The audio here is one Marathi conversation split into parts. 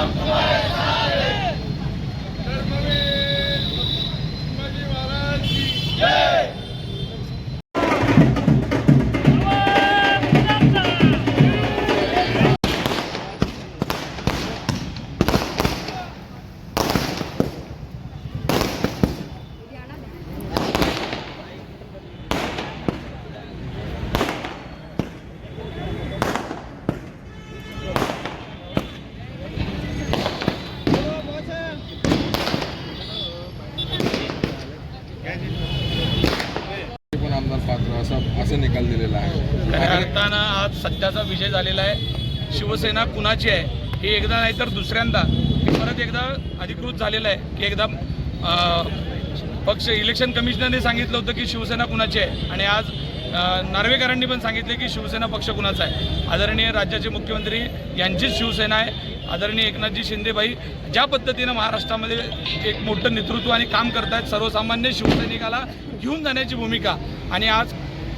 নাম তোমার असं असं निकाल दिलेला आहे. खऱ्या अर्थानं आज सत्याचा विजय झालेला आहे. शिवसेना कुणाची आहे हे एकदा नाही तर दुसऱ्यांदा. हे परत एकदा अधिकृत झालेलं आहे की एकदा पक्ष इलेक्शन कमिशनरने सांगितलं होतं की शिवसेना कुणाची आहे. आणि आज नार्वेकरांनी पण सांगितले की शिवसेना पक्ष कुणाचा आहे? आदरणीय राज्याचे मुख्यमंत्री यांचीच शिवसेना आहे. आदरणीय एकनाथजी शिंदेबाई ज्या पद्धतीनं महाराष्ट्रामध्ये एक मोठं नेतृत्व आणि काम करतायत सर्वसामान्य शिवसैनिकाला घेऊन जाण्याची भूमिका. आणि आज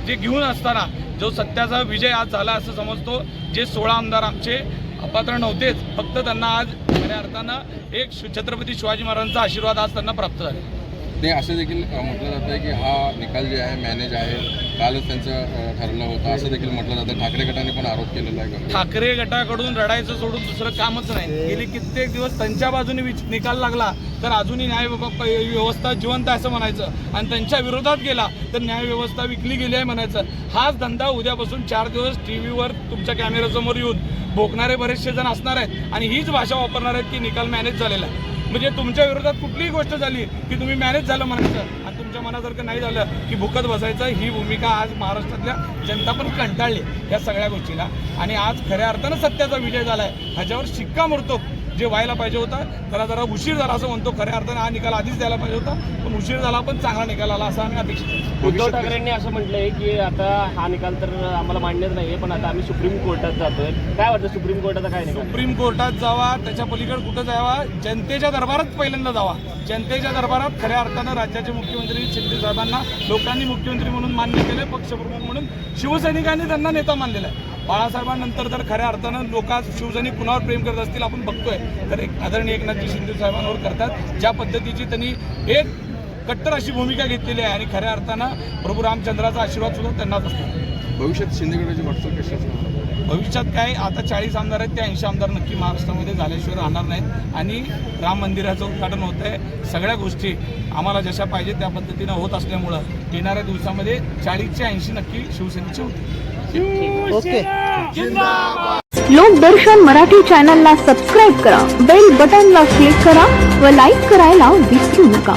जे घेऊन असताना जो सत्याचा विजय आज झाला असं समजतो जे सोळा आमदार आमचे अपात्र नव्हतेच फक्त त्यांना आज खऱ्या अर्थानं एक छत्रपती शिवाजी महाराजांचा आशीर्वाद आज त्यांना प्राप्त झाला. ते असं देखील म्हटलं जातं आहे की हा निकाल जे आहे मॅनेज आहे. कालच त्यांचं ठरलं होतं. असं देखील म्हटलं जातं. ठाकरे गटाने पण आरोप केलेला आहे ठाकरे गटाकडून रडायचं सोडून दुसरं कामच नाही. गेली कित्येक दिवस त्यांच्या बाजूने निकाल लागला तर अजूनही न्याय व्यवस्था जिवंत आहे असं म्हणायचं. आणि त्यांच्या विरोधात गेला तर न्याय व्यवस्था विकली गेली आहे म्हणायचं. हाच धंदा उद्यापासून चार दिवस टी व्हीवर तुमच्या कॅमेऱ्यासमोर येऊन भोकणारे बरेचसे जण असणार आहेत. आणि हीच भाषा वापरणार आहेत की निकाल मॅनेज झालेला आहे. म्हणजे तुमच्या विरोधात कुठलीही गोष्ट झाली की तुम्ही मॅनेज झालं म्हणायचं. आणि तुमच्या मनासारखं नाही झालं की भुकत बसायचं ही भूमिका आज महाराष्ट्रातल्या जनता पण कंटाळली या सगळ्या गोष्टीला. आणि आज खऱ्या अर्थानं सत्याचा विजय झाला आहे ह्याच्यावर शिक्कामोर्तब जे व्हायला पाहिजे होता त्याला जरा उशीर झाला असं म्हणतो. खऱ्या अर्थानं हा निकाल आधीच द्यायला पाहिजे होता पण उशीर झाला पण चांगला निकाल आला असं आम्ही अपेक्षित. उद्धव ठाकरेंनी असं म्हटलंय की आता हा निकाल तर आम्हाला मान्यच नाहीये पण आता आम्ही सुप्रीम कोर्टात जातोय. काय वाटतं सुप्रीम कोर्टाचा काय निकाल? सुप्रीम कोर्टात जावा त्याच्या पलीकडे कुठं जावा जनतेच्या दरबारात पहिल्यांदा जावा. जनतेच्या दरबारात खऱ्या अर्थानं राज्याचे मुख्यमंत्री शिंदे साहेबांना लोकांनी मुख्यमंत्री म्हणून मान्य केले पक्षप्रमुख म्हणून. शिवसैनिकांनी त्यांना नेता मानलेला आहे. बाळासाहेबांनंतर तर खऱ्या अर्थानं लोक शिवसैनिक कुणावर प्रेम करत असतील आपण बघतोय. तर एक आदरणीय एकनाथजी शिंदे साहेबांवर करतात. ज्या पद्धतीची त्यांनी एक कट्टर अशी भूमिका घेतलेली आहे आणि खऱ्या अर्थानं प्रभू रामचंद्राचा आशीर्वाद सुद्धा त्यांनाच असतो. भविष्यात शिंदेगडाची वाटचाल कशी असणार? भविष्यात काय आता चाळीस आमदार आहेत ते ऐंशी आमदार नक्की महाराष्ट्रामध्ये झाल्याशिवाय राहणार नाहीत. आणि राम मंदिराचं उद्घाटन होत आहे सगळ्या गोष्टी आम्हाला जशा पाहिजे त्या पद्धतीनं होत असल्यामुळं येणाऱ्या दिवसामध्ये चाळीसचे ऐंशी नक्की शिवसेनेचे होते. ओके. लोकदर्शन मराठी चॅनलला सबस्क्राईब करा बेल बटनला क्लिक करा व लाईक करायला विसरू नका.